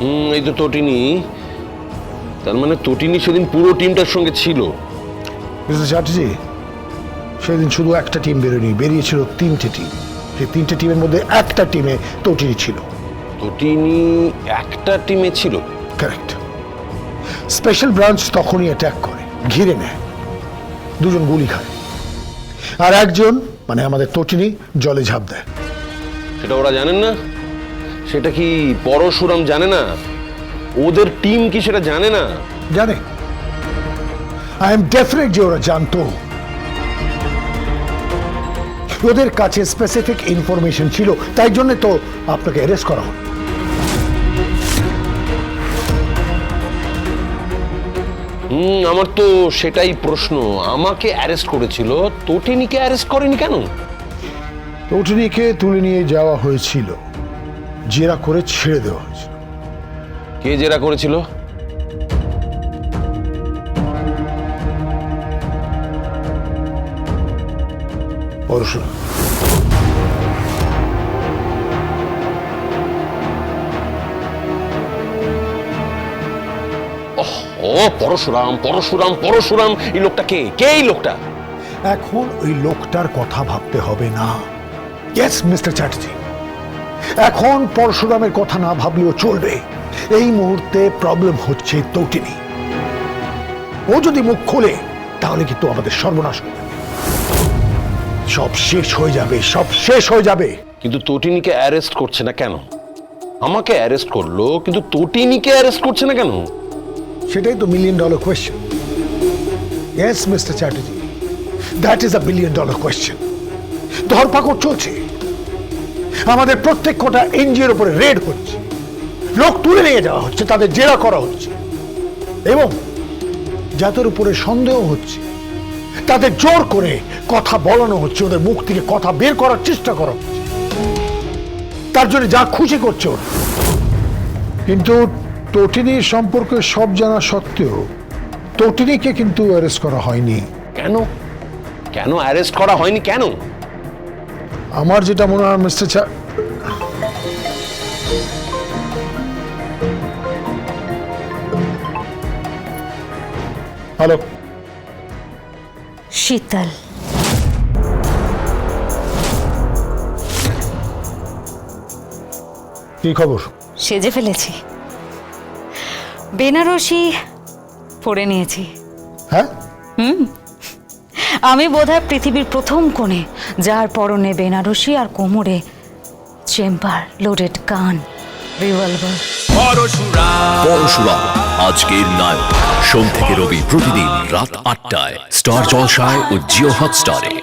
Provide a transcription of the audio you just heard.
হুম এই তো তটিনি তার মানে তটিনি সেদিন পুরো টিমটার সঙ্গে ছিল। মিস্টার চ্যাটার্জি সেদিন শুধু একটা টিম বেরোয়নি বেরিয়েছিল তিনটে টিম। সেই তিনটে টিমের মধ্যে একটা টিমে তটিনি ছিল। তটিনি একটা টিমে ছিল? কারেক্ট স্পেশাল ব্রাঞ্চ তখনই অ্যাটাক করে ঘিরে নেয়। দুজন গুলি খায়। আর একজন মানে আমাদের তটিনি জলে ঝাঁপ দেয়। সেটা ওরা জানেন না? সেটা কি পরশুরাম জানে না? ওদের টিম কি সেটা জানে না? জানে। আই এম ডেফিনেট যে ওরা জানতো। ওদের কাছে স্পেসিফিক ইনফরমেশন ছিল তাই জন্য তো আপনাকে অ্যারেস্ট করা হলো। হুম আমার তো সেটাই প্রশ্ন। আমাকে অ্যারেস্ট করেছিল তোটিনিকে অ্যারেস্ট করেনি কেন? তটিনীকে তুলে নিয়ে যাওয়া হয়েছিল। জেরা করে ছেড়ে দেওয়া হয়েছিল। কে জেরা করেছিল? পরশুরাম ও পরশুরাম পরশুরাম পরশুরাম। এই লোকটা কে? কে এই লোকটা? এখন ওই লোকটার কথা ভাবতে হবে না। ইয়েস মিস্টার চ্যাটার্জি এখন পরশুরামের কথা না ভাবলেও চলবে। এই মুহূর্তে প্রবলেম হচ্ছে তটিনী। ও যদি মুখ খোলে তাহলে কিন্তু আমাদের সর্বনাশ হয়ে যাবে সব শেষ হয়ে যাবে সব শেষ হয়ে যাবে। কিন্তু তটিনিকে অ্যারেস্ট করছে না কেন? আমাকে অ্যারেস্ট করল কিন্তু তটিনিকে অ্যারেস্ট করছে না কেন? সেটাই তো million dollar question yes mister Chatterjee that is a billion dollar question ধরপাকড় চলছে। আমাদের প্রত্যেক কটা এনজিওর উপরে রেড হচ্ছে। লোক তুলে নিয়ে যাওয়া হচ্ছে তাদের জেরা করা হচ্ছে। এবং যাদের উপরে সন্দেহ হচ্ছে তাদের জোর করে কথা বলানো হচ্ছে ওদের মুখ থেকে কথা বের করার চেষ্টা করা হচ্ছে। তার জন্য যা খুশি করছে ওরা। কিন্তু তটিনীর সম্পর্কে সব জানা সত্ত্বেও তটিনীকে কিন্তু অ্যারেস্ট করা হয়নি। কেন? কেন অ্যারেস্ট করা হয়নি? কেন? আমার যেটা মনে হয় মিস্টার চা হ্যালো শীতল। কি খবর? সেজে ফেলেছি। বেনারসি পরে নিয়েছি। হ্যাঁ? আমি বোধহয় পৃথিবীর প্রথম কোণে যার পরনে বেনারসি আর কোমরে চেম্বার লোডেড গান রিভলভার আজকের নায়ক। সোম থেকে রবি প্রতিদিন রাত আটটায়। স্টার জলসায় ও জিও হটস্টারে।